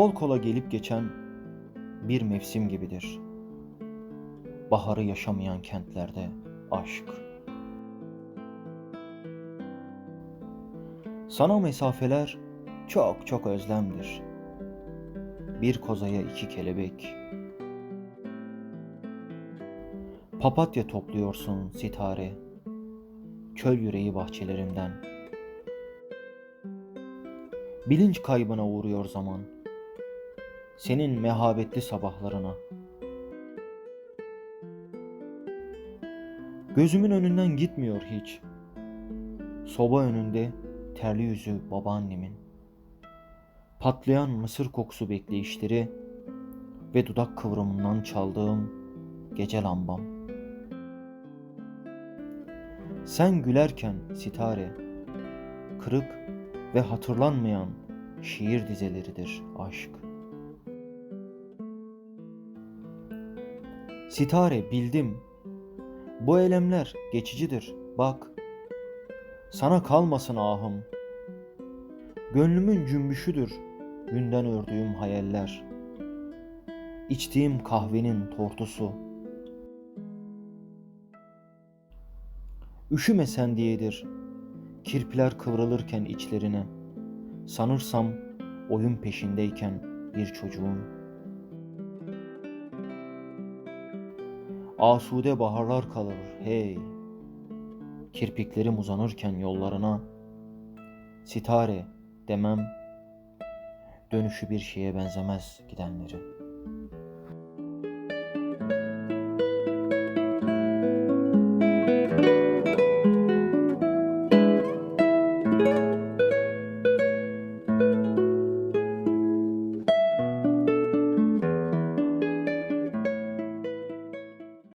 Kol kola gelip geçen bir mevsim gibidir. Baharı yaşamayan kentlerde aşk. Sana mesafeler çok çok özlemdir. Bir kozaya iki kelebek. Papatya topluyorsun sitare. Köl yüreği bahçelerimden. Bilinç kaybına uğruyor zaman. Senin mehabetli sabahlarına. Gözümün önünden gitmiyor hiç. Soba önünde terli yüzü babaannemin. Patlayan mısır kokusu bekleyişleri ve dudak kıvrımından çaldığım gece lambam. Sen gülerken sitare, kırık ve hatırlanmayan şiir dizeleridir aşk. Sitare bildim, bu elemler geçicidir bak. Sana kalmasın ahım. Gönlümün cümbüşüdür günden ördüğüm hayaller. İçtiğim kahvenin tortusu. Üşümesen diyedir kirpiler kıvrılırken içlerine. Sanırsam oyun peşindeyken bir çocuğun. Asude baharlar kalır hey. Kirpiklerim uzanırken yollarına. Sitare demem dönüşü bir şeye benzemez gidenlerin.